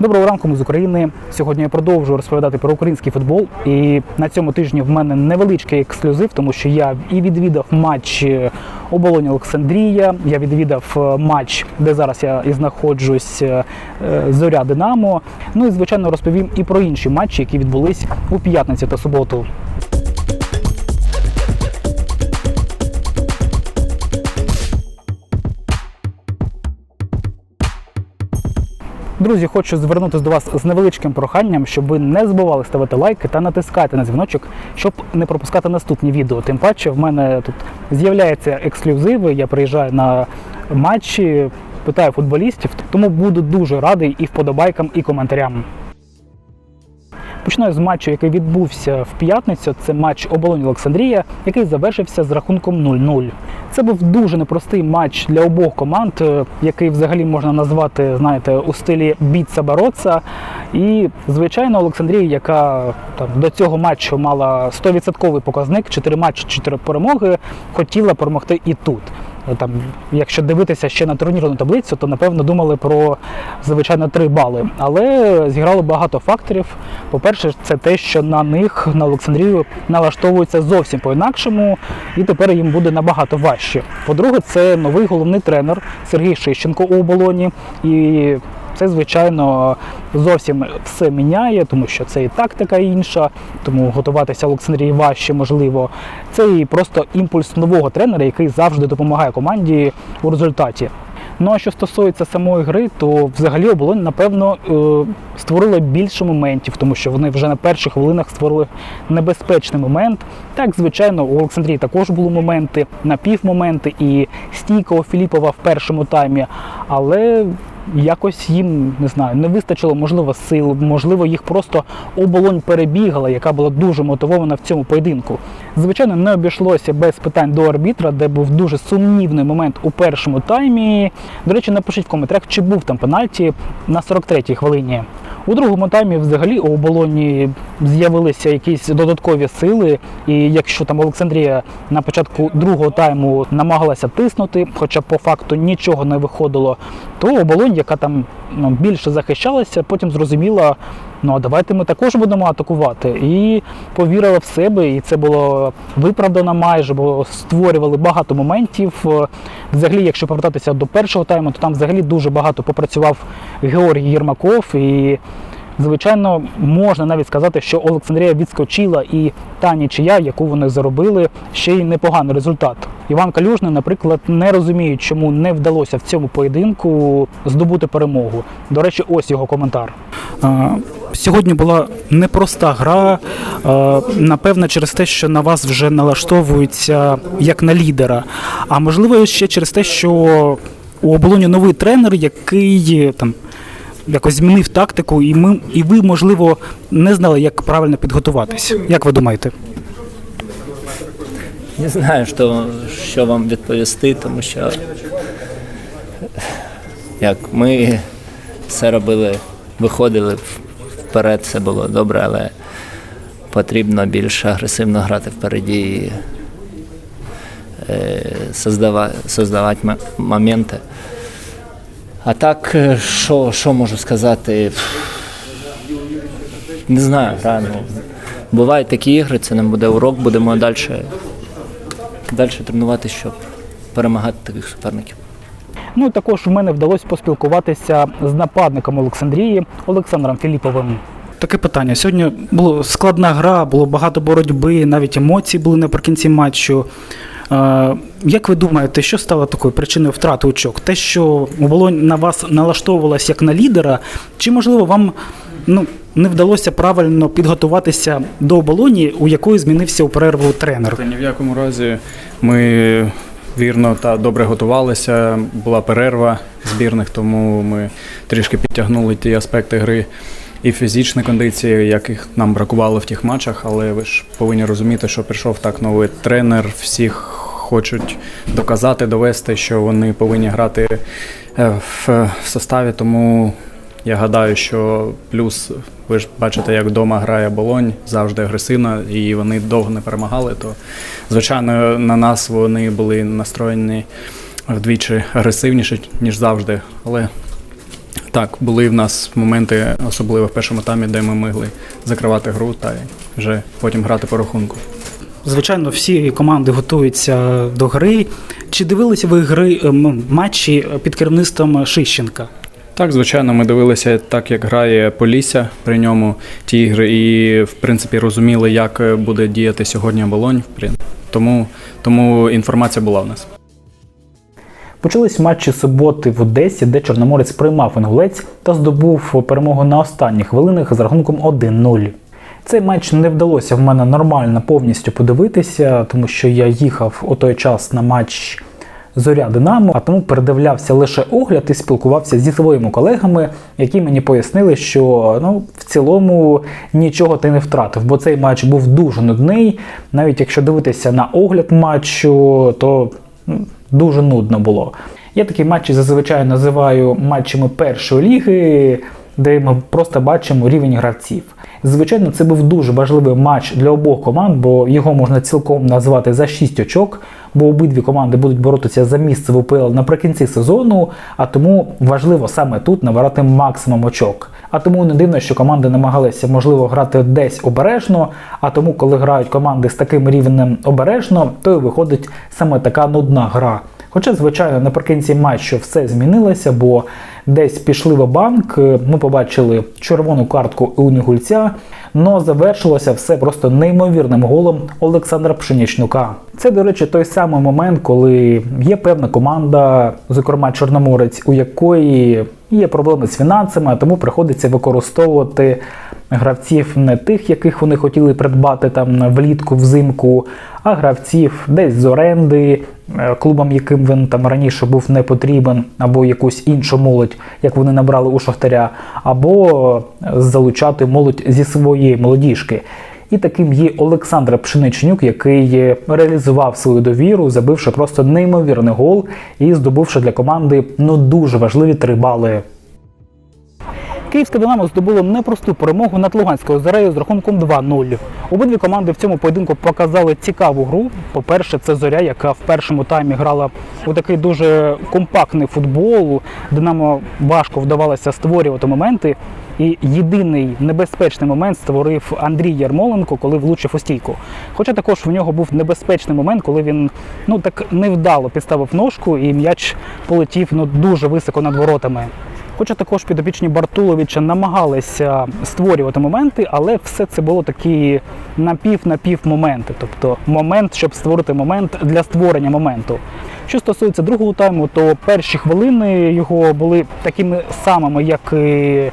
Доброго ранку, ми з України. Сьогодні я продовжую розповідати про український футбол. І на цьому тижні в мене невеличкий ексклюзив, тому що я і відвідав матч оболоні оболонь Олександрія. Я відвідав е, матч, де зараз я і знаходжусь е, е, Зоря Динамо. Ну і звичайно розповім і про інші матчі, які відбулись у п'ятницю та суботу. Друзі, хочу звернутися до вас з невеличким проханням, щоб ви не забували ставити лайки та натискати на дзвіночок, щоб не пропускати наступні відео. Тим паче, в мене тут з'являються ексклюзиви. Я приїжджаю на матчі, питаю футболістів, тому буду дуже радий і вподобайкам, і коментарям. Починаю з матчу, який відбувся в п'ятницю. Це матч оболонь Олександрія, який завершився з рахунком 0-0. Це був дуже непростий матч для обох команд, е, який взагалі можна назвати, знаєте, у стилі біться бороться. І звичайно, Олександрія, яка там до цього матчу мала 100% показник, 4 матчі, 4 перемоги, хотіла перемогти і тут. Там, якщо дивитися ще на турнірну таблицю, то напевно думали про звичайно 3 бали. Але зіграло багато факторів. По-перше, це те, що на них на Олександрію налаштовуються зовсім по-інакшому, і тепер їм буде набагато важче. По-друге, це новий головний тренер Сергій Шищенко у оболоні. І це, звичайно, зовсім все міняє, тому що це і тактика інша, тому готуватися Олександрії важче можливо. Це і просто імпульс нового тренера, який завжди допомагає команді у результаті. Ну а що стосується самої гри, то взагалі оболонь, напевно, е, створила більше моментів, тому що вони вже на перших хвилинах створили небезпечний момент. Так, звичайно, у Олександрії також були моменти, напівмоменти і стійка у Філіпова в першому таймі, але якось їм не знаю, не вистачило можливо сил, можливо, їх просто оболонь перебігала, яка була дуже мотивована в цьому поєдинку. Звичайно, не обійшлося без питань до арбітра, де був дуже сумнівний момент у першому таймі. До речі, напишіть в коментарях, чи був там пенальті на 43-й хвилині. У другому таймі взагалі у оболоні з'явилися якісь додаткові сили. І якщо там Олександрія на початку другого тайму намагалася тиснути, хоча по факту нічого не виходило, то оболонь, яка там ну, більше захищалася, потім зрозуміла, ну а давайте ми також будемо атакувати. І повірила в себе, і це було виправдано майже, бо створювали багато моментів. Е, Взагалі, якщо повертатися до першого тайму, то там взагалі дуже багато попрацював Георгій Єрмаков. І, звичайно, можна навіть сказати, що Олександрія відскочила і та нічия, яку вони заробили, ще й непоганий результат. Іван Калюжний, наприклад, не розуміє, чому не вдалося в цьому поєдинку здобути перемогу. До речі, ось його коментар. Сьогодні була непроста гра, е, напевно, через те, що на вас вже налаштовуються як на лідера. А можливо, ще через те, що у оболоні новий тренер, який там якось змінив тактику, і ми, і ви, можливо, не знали, як правильно підготуватись. Як ви думаєте? Не знаю, що, що вам відповісти, тому що як ми все робили, виходили в- вперед, все було добре, але потрібно більш агресивно грати впереді і е, создавати моменти. А так, е, що, що можу сказати? Не знаю, гра, ну, бувають такі ігри, це нам буде урок, будемо далі тренувати, щоб перемагати таких суперників. Ну і також в мене вдалося поспілкуватися з нападником Олександрії Олександром Філіповим. Таке питання. Сьогодні була складна гра, було багато боротьби, навіть емоції були наприкінці матчу. Е, Як ви думаєте, що стало такою причиною втрати очок? Те, що оболонь на вас налаштовувалась як на лідера, чи можливо вам ну, не вдалося правильно підготуватися до оболоні, у якої змінився у перерву тренер? Та ні в якому разі ми вірно та добре готувалися. Була перерва збірних, тому ми трішки підтягнули ті аспекти гри і фізичні кондиції, яких нам бракувало в тих матчах. Але ви ж повинні розуміти, що прийшов так новий тренер. Всіх хочуть доказати, довести, що вони повинні грати е, в составі. Тому я гадаю, що плюс ви ж бачите, як вдома грає Болонь, завжди агресивно, і вони довго не перемагали. То звичайно на нас вони були настроєні вдвічі агресивніше, ніж завжди. Але Так, були в нас моменти, особливо в першому таймі, де ми могли закривати гру та вже потім грати по рахунку. Звичайно, всі команди готуються до гри. Чи дивилися ви гри ем, матчі під керівництвом Шищенка? Так, звичайно, ми дивилися так, як грає Полісся при ньому ті ігри, і в принципі розуміли, як буде діяти сьогодні оболонь. Тому, тому інформація була в нас. Почались матчі суботи в Одесі, де Чорноморець приймав інгулець та здобув перемогу на останніх хвилинах з рахунком 1-0. Цей матч не вдалося в мене нормально повністю подивитися, тому що я їхав у той час на матч Зоря Динамо, а тому передивлявся лише огляд і спілкувався зі своїми колегами, які мені пояснили, що ну в цілому нічого ти не втратив, бо цей матч був дуже нудний. Навіть якщо дивитися на огляд матчу, то м, дуже нудно було. Я такі матчі зазвичай називаю матчами першої ліги, де ми просто бачимо рівень гравців. Звичайно, це був дуже важливий матч для обох команд, бо його можна цілком назвати за 6 очок, бо обидві команди будуть боротися за місце в УПЛ наприкінці сезону, а тому важливо саме тут набирати максимум очок. А тому не дивно, що команди намагалися можливо грати десь обережно. А тому, коли грають команди з таким рівнем обережно, то і виходить саме така нудна гра. Хоча, звичайно, наприкінці матчу все змінилося, бо десь пішли в банк, ми побачили червону картку у Негульця, но завершилося все просто неймовірним голом Олександра Пшенічнюка. Це, до речі, той самий момент, коли є певна команда, зокрема Чорноморець, у якої є проблеми з фінансами, тому приходиться використовувати гравців не тих, яких вони хотіли придбати там влітку, взимку, а гравців десь з оренди, е, клубам, яким він там раніше був не потрібен, або якусь іншу молодь, як вони набрали у Шахтаря, або е, залучати молодь зі своєї молодіжки. І таким є Олександр Пшеничнюк, який е, реалізував свою довіру, забивши просто неймовірний гол і здобувши для команди ну дуже важливі три бали. Київське Динамо здобуло непросту перемогу над Луганською Зорею з рахунком 2-0. Обидві команди в цьому поєдинку показали цікаву гру. По-перше, це зоря, яка в першому таймі грала у такий дуже компактний футбол. Динамо важко вдавалося створювати моменти. І єдиний небезпечний момент створив Андрій Ярмоленко, коли влучив у стійку. Хоча також в нього був небезпечний момент, коли він ну так невдало підставив ножку, і м'яч полетів ну дуже високо над воротами. Хоча також підопічні Бартуловича намагалися створювати моменти, але все це було такі напів-напів моменти. Тобто момент, щоб створити момент для створення моменту. Що стосується другого тайму, то перші хвилини його були такими самими, як і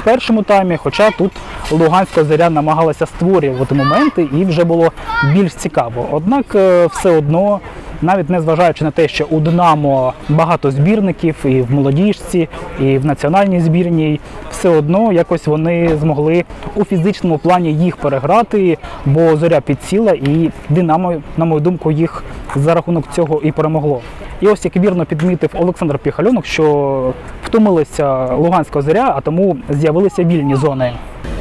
в першому таймі. Хоча тут Луганська зоря намагалася створювати моменти і вже було більш цікаво. Однак е, все одно навіть не зважаючи на те, що у Динамо багато збірників і в молодіжці, і в національній збірній, все одно якось вони змогли у фізичному плані їх переграти, бо зоря підсіла, і Динамо, на мою думку, їх за рахунок цього і перемогло. І ось як вірно підмітив Олександр Піхальонок, що втомилася Луганська зоря, а тому з'явилися вільні зони.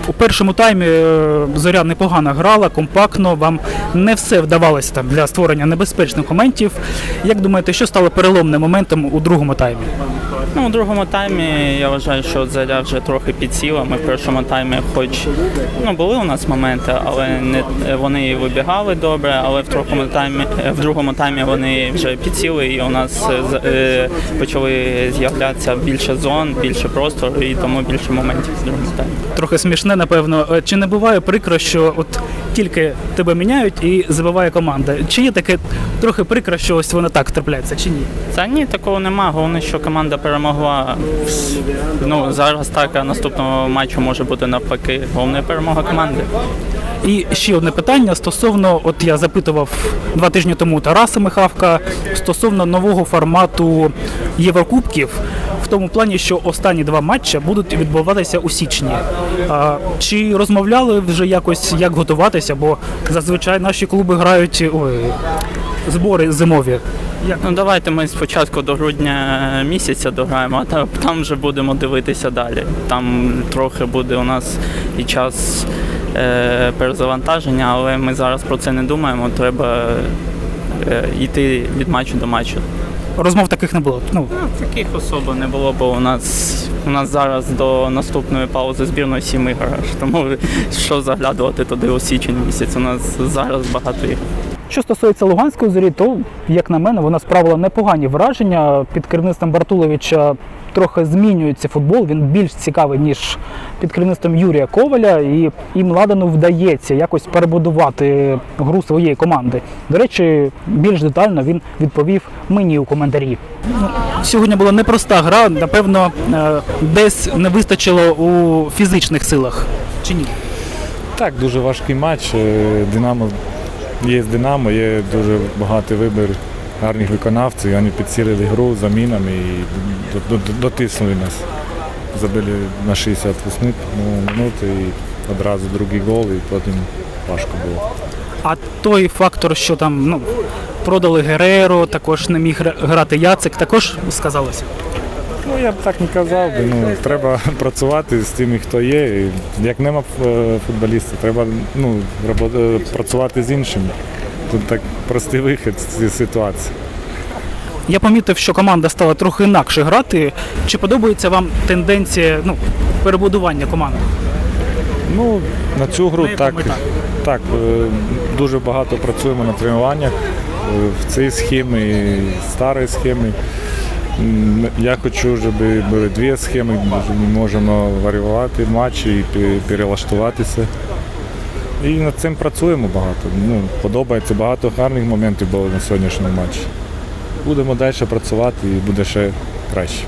У першому таймі е, зоря непогано грала, компактно. Вам не все вдавалося там для створення небезпечних моментів. Як думаєте, що стало переломним моментом у другому таймі? Ну, у другому таймі я вважаю, що заря вже трохи підсіла. Ми в першому таймі, хоч ну були у нас моменти, але не вони вибігали добре. Але в другому таймі, в другому таймі вони вже підсіли, і у нас е, е, почали з'являтися більше зон, більше простору, і тому більше моментів в другому таймі. Трохи смішне, напевно. Е, Чи не буває прикро, що от тільки тебе міняють і забиває команда? Чи є таке трохи прикро, що ось воно так трапляється, чи ні? Та ні, такого нема. Головне, що команда перемогла. Ну зараз так, а наступного матчу може бути навпаки. Головне перемога команди. І ще одне питання стосовно, от я запитував два тижні тому Тараса Михавка стосовно нового формату Єврокубків, в тому плані, що останні два матчі будуть відбуватися у січні. А, чи розмовляли вже якось, як готуватися? Бо зазвичай наші клуби грають ой, збори зимові. Як Ну давайте ми спочатку до грудня місяця дограємо, а та- там вже будемо дивитися далі. Там трохи буде у нас і час перезавантаження, але ми зараз про це не думаємо. Треба е, йти від матчу до матчу. розмов таких не було. Ну, Таких особо не було, бо у нас у нас зараз до наступної паузи збірної сім ігор. Тому що заглядувати туди у січень місяць. У нас зараз багато ігор. Що стосується Луганської зорі, то, як на мене, вона справила непогані враження. Під керівництвом Бартуловича трохи змінюється футбол. Він більш цікавий, ніж під керівництвом Юрія Коваля. І, і Младену вдається якось перебудувати гру своєї команди. До речі, більш детально він відповів мені у коментарі. Сьогодні була непроста гра. Напевно, е, десь не вистачило у фізичних силах. Чи ні? Так, дуже важкий матч. Е, Динамо є Динамо, є дуже багатий вибір гарних виконавців. Вони підсилили гру замінами і до- до- дотиснули нас. Забили на 68 минут і одразу другий гол, і потім важко було. А той фактор, що там ну, продали Гереро, також не міг грати Яцик, також сказалося. Ну я б так не казав, би, ну, треба працювати з тими, хто є. І Як нема е, футболіста, треба ну, е, працювати з іншими. Тут так простий вихід з цієї ситуації. Я помітив, що команда стала трохи інакше грати. Чи подобається вам тенденція ну, перебудування команди? Ну, на цю гру так, так е, дуже багато працюємо на тренуваннях в цій схемі, і старій схемі. Я хочу, щоб були дві схеми, ми можемо варіювати матчі і перелаштуватися. І над цим працюємо багато. Ну, подобається багато гарних моментів було на сьогоднішньому матчі. Будемо далі працювати і буде ще краще.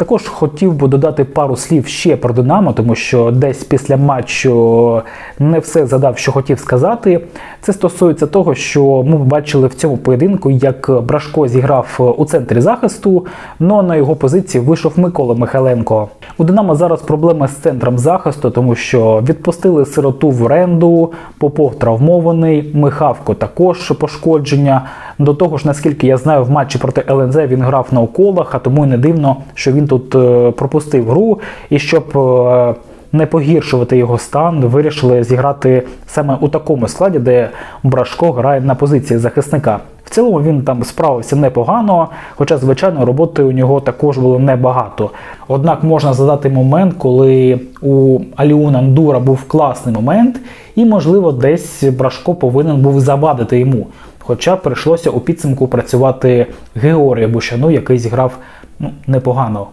Також хотів би додати пару слів ще про Динамо, тому що десь після матчу не все задав, що хотів сказати. Це стосується того, що ми бачили в цьому поєдинку, як Брашко зіграв у центрі захисту, але на його позиції вийшов Микола Михайленко. У Динамо зараз проблеми з центром захисту, тому що відпустили сироту в оренду, Попов травмований, Михавко також пошкодження. До того ж, наскільки я знаю, в матчі проти ЛНЗ він грав на уколах, а тому й не дивно, що він тут е, пропустив гру. І щоб е, не погіршувати його стан, вирішили зіграти саме у такому складі, де Брашко грає на позиції захисника. В цілому він там справився непогано, хоча, звичайно, роботи у нього також було небагато. Однак можна згадати момент, коли у Аліуна Ндура був класний момент, і, можливо, десь Брашко повинен був завадити йому. Хоча прийшлося у підсумку працювати Георгію Бущану, який зіграв ну, непогано.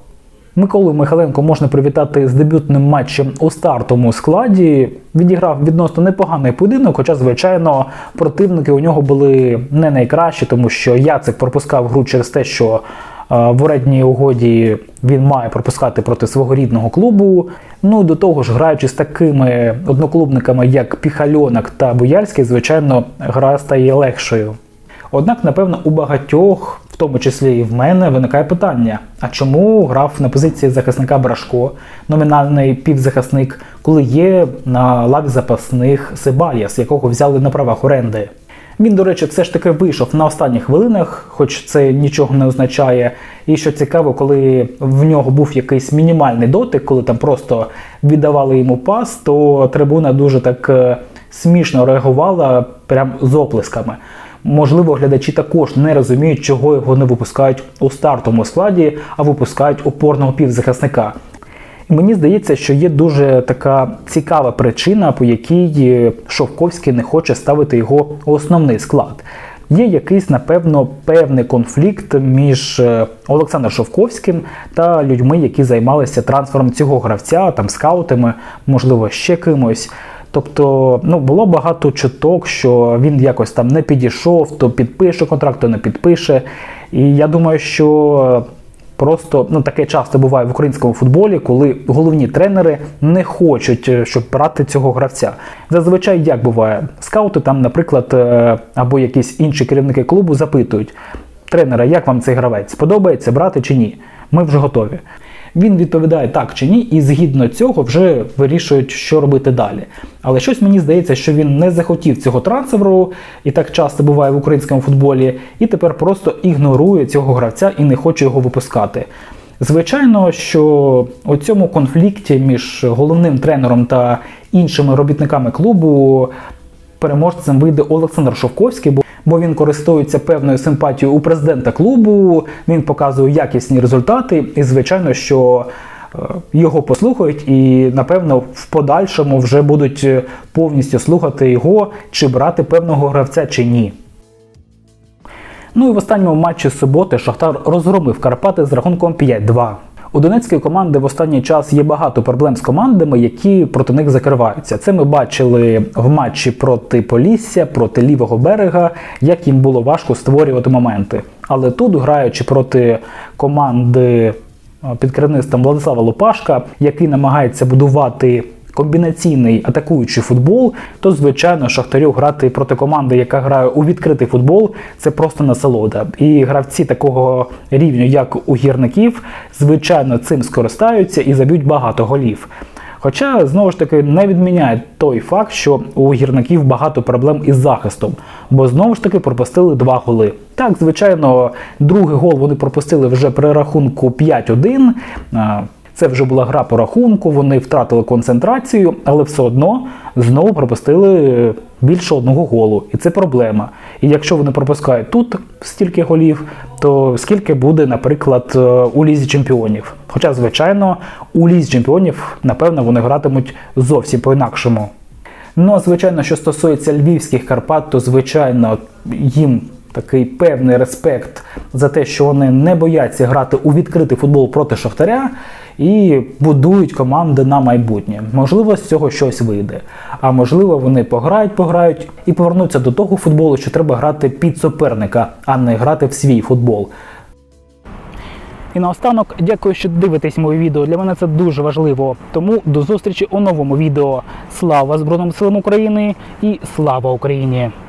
Миколу Михайленко можна привітати з дебютним матчем у стартовому складі. Відіграв відносно непоганий поєдинок, хоча, звичайно, противники у нього були не найкращі, тому що Яцик пропускав гру через те, що в орендній угоді він має пропускати проти свого рідного клубу. Ну до того ж, граючи з такими одноклубниками, як Піхальонок та Бояльський, звичайно, гра стає легшою. Однак, напевно, у багатьох, в тому числі і в мене, виникає питання: а чому грав на позиції захисника Брашко, номінальний півзахисник, коли є на лаві запасних Себаліас, якого взяли на правах оренди? Він, до речі, все ж таки вийшов на останніх хвилинах, хоч це нічого не означає. І що цікаво, коли в нього був якийсь мінімальний дотик, коли там просто віддавали йому пас, то трибуна дуже так е, смішно реагувала, прям з оплесками. Можливо, глядачі також не розуміють, чого його не випускають у стартовому складі, а випускають опорного півзахисника. Мені здається, що є дуже така цікава причина, по якій е, Шовковський не хоче ставити його основний склад. Є якийсь, напевно, певний конфлікт між е, Олександром Шовковським та людьми, які займалися трансфером цього гравця, там скаутами, можливо, ще кимось. Тобто, ну було багато чуток, що він якось там не підійшов, то підпише контракт, то не підпише. І я думаю, що просто ну таке часто буває в українському футболі, коли головні тренери не хочуть, е, щоб брати цього гравця. Зазвичай як буває, скаути там, наприклад, е, або якісь інші керівники клубу запитують тренера, як вам цей гравець подобається брати чи ні? Ми вже готові. Він відповідає так чи ні, і згідно цього вже вирішують, що робити далі. Але щось мені здається, що він не захотів цього трансферу, і так часто буває в українському футболі, і тепер просто ігнорує цього гравця і не хоче його випускати. Звичайно, що у цьому конфлікті між головним тренером та іншими робітниками клубу переможцем вийде Олександр Шовковський, бо, бо він користується певною симпатією у президента клубу. Він показує якісні результати, і звичайно, що е, його послухають, і напевно в подальшому вже будуть е, повністю слухати його, чи брати певного гравця чи ні. Ну і в останньому матчі суботи Шахтар розгромив Карпати з рахунком 5-2. У донецької команди в останній час є багато проблем з командами, які проти них закриваються. Це ми бачили в матчі проти Полісся, проти лівого берега, як їм було важко створювати моменти. Але тут, граючи проти команди під керівництвом Владислава Лопашка, який намагається будувати комбінаційний атакуючий футбол, то звичайно Шахтарю грати проти команди, яка грає у відкритий футбол, це просто насолода. І гравці такого рівню, як у гірників, звичайно, цим скористаються і заб'ють багато голів. Хоча знову ж таки не відміняє той факт, що у гірників багато проблем із захистом, бо знову ж таки пропустили два голи. Так, звичайно, другий гол вони пропустили вже при рахунку 5-1. Це вже була гра по рахунку, вони втратили концентрацію, але все одно знову пропустили більше одного голу. І це проблема. І якщо вони пропускають тут стільки голів, то скільки буде, наприклад, е, у лізі чемпіонів? Хоча, звичайно, у лізі чемпіонів, напевно, вони гратимуть зовсім по-інакшому. Ну, а звичайно, що стосується львівських Карпат, то звичайно їм такий певний респект за те, що вони не бояться грати у відкритий футбол проти Шахтаря і будують команди на майбутнє. Можливо, з цього щось вийде. А можливо, вони пограють, пограють і повернуться до того футболу, що треба грати під суперника, а не грати в свій футбол. І наостанок, дякую, що дивитесь моє відео. Для мене це дуже важливо. Тому до зустрічі у новому відео. Слава Збройним силам України і слава Україні!